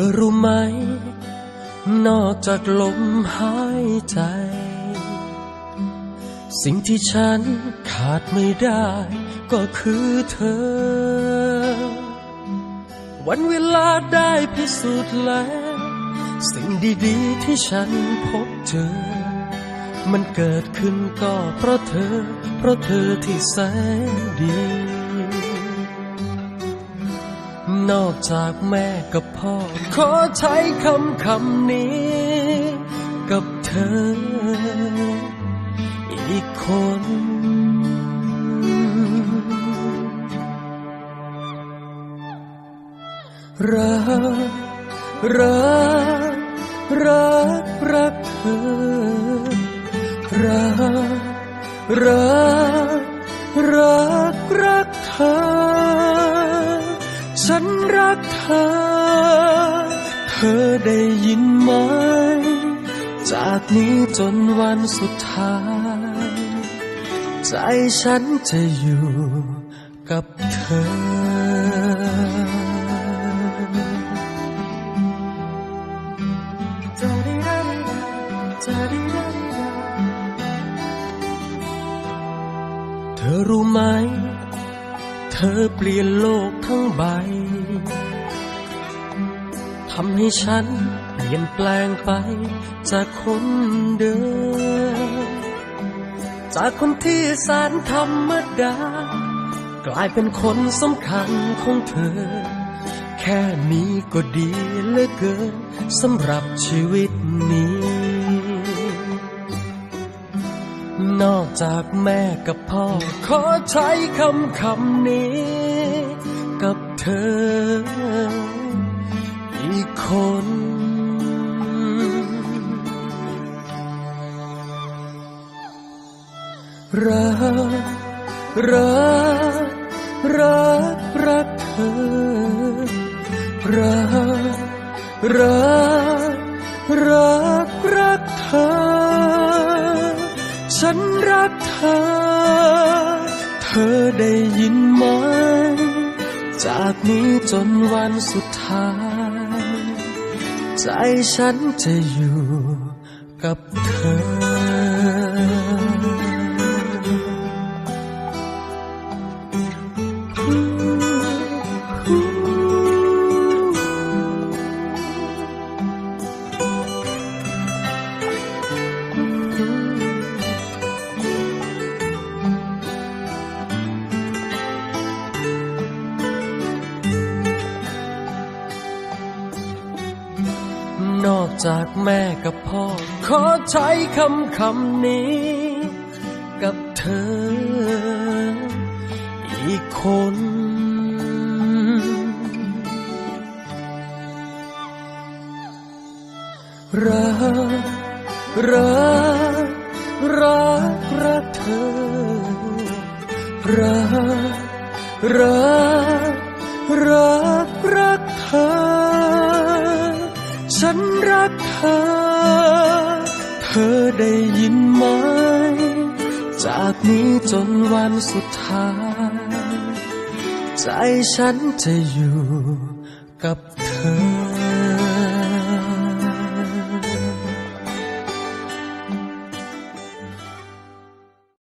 อรู้ไหม นอกจากลมหายใจ สิ่งที่ฉันขาดไม่ได้ ก็คือเธอ วันเวลาได้พิสูจน์แล้ว สิ่งดีๆที่ฉันพบเจอ มันเกิดขึ้นก็เพราะเธอ เพราะเธอที่แสนดี นอกจากแม่กับพ่อ ขอใช้คำคำนี้ กับเธอ อีกคน รัก รัก รัก รักเธอ รัก รัก รัก รักเธอ กเธอ เธอได้ยินไหม จากนี้จนวันสุดท้าย ใจฉันจะอยู่กับเธอเธอรู้ไหม เธอเปลี่ยนโลกทั้งใบ ทำให้ฉันเปลี่ยนแปลงไป จากคนเดิม จากคนที่แสนธรรมดา กลายเป็นคนสำคัญของเธอ แค่นี้ก็ดีเหลือเกินสำหรับชีวิตนี้ นอกจากแม่กับพ่อ ขอใช้คำคำนี้ กับเธอ คน รัก รัก รัก รักเธอ รัก รัก รัก รักเธอ ฉันรักเธอ เธอได้ยินไหม จากนี้จนวันสุดท้าย ใจฉันจะอยู่กับเธอ นอกจากแม่กับพ่อ ขอใช้คำคำนี้ กับเธอ อีกคนรักรักรักรักเธอ รักรักรัก ฉันรักเธอ เธอได้ยินไหม จากนี้จนวันสุดท้าย ใจฉันจะอยู่กับ